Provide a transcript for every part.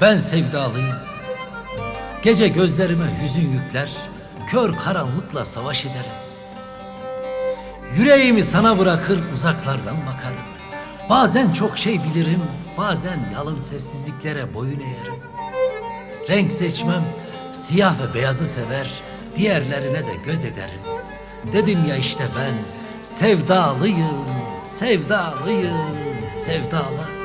Ben sevdalıyım. Gece gözlerime hüzün yükler, kör karanlıkla savaş ederim. Yüreğimi sana bırakır uzaklardan bakarım. Bazen çok şey bilirim, bazen yalın sessizliklere boyun eğerim. Renk seçmem, siyah ve beyazı sever, diğerlerine de göz ederim. Dedim ya işte ben sevdalıyım, sevdalıyım, sevdalı.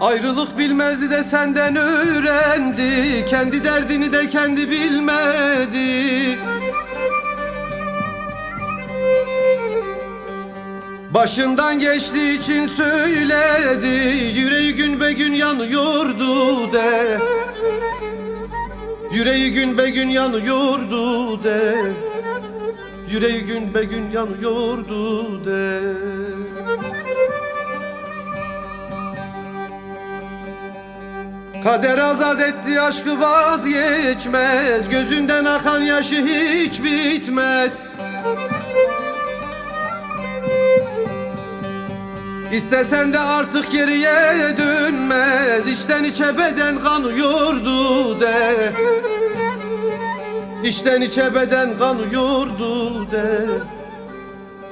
Ayrılık bilmezdi de senden öğrendi. Kendi derdini de kendi bilmedi. Başından geçtiği için söyledi. Yüreği gün be gün yanıyordu de. Yüreği gün be gün yanıyordu de. Yüreği gün be gün yanıyordu de Kader azat etti aşkı vazgeçmez. Gözünden akan yaşı hiç bitmez. İstesen de artık geriye dönmez. İçten içe beden kanıyordu de. İçten içe beden kanıyordu de.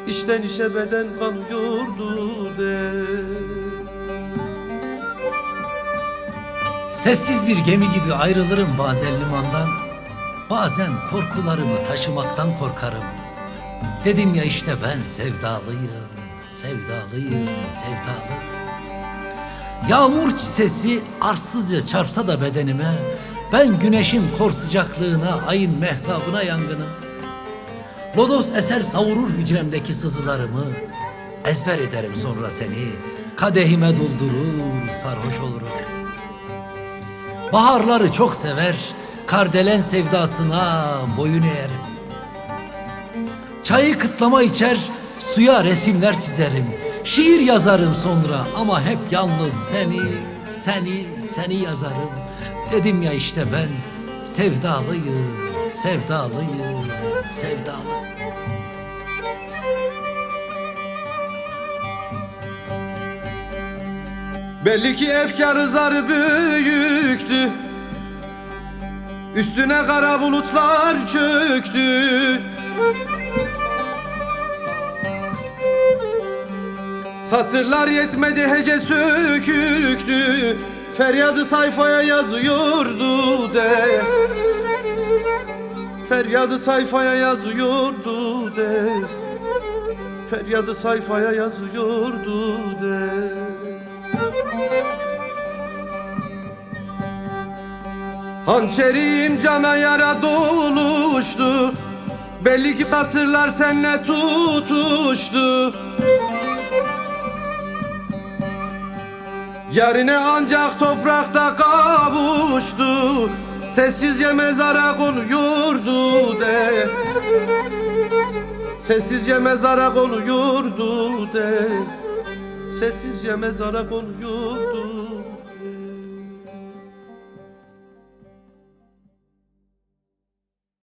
İçten içe beden kanıyordu de Sessiz bir gemi gibi ayrılırım bazen limandan. Bazen korkularımı taşımaktan korkarım. Dedim ya işte ben sevdalıyım, sevdalıyım, sevdalı. Yağmur sesi arsızca çarpsa da bedenime, ben güneşin kor sıcaklığına, ayın mehtabına yangınım. Lodos eser savurur hücremdeki sızılarımı, ezber ederim sonra seni, kadehime doldurur, sarhoş olurum. Baharları çok sever, kardelen sevdasına boyun eğerim. Çayı kıtlama içer, suya resimler çizerim. Şiir yazarım sonra ama hep yalnız seni, seni, seni yazarım. Dedim ya işte ben sevdalıyım, sevdalıyım, sevdalı. Belli ki efkarı zarı büyüktü. Üstüne kara bulutlar çöktü. Satırlar yetmedi hece söküktü. Feryadı sayfaya yazıyordu de. Feryadı sayfaya yazıyordu de. Feryadı sayfaya yazıyordu de Hançerim cana yara doluştu. Belli ki satırlar senle tutuştu. Yarine ancak toprakta kavuştu. Sessizce mezara konuyordu de. Sessizce mezara konuyordu de. Sessizce mezara konuyordu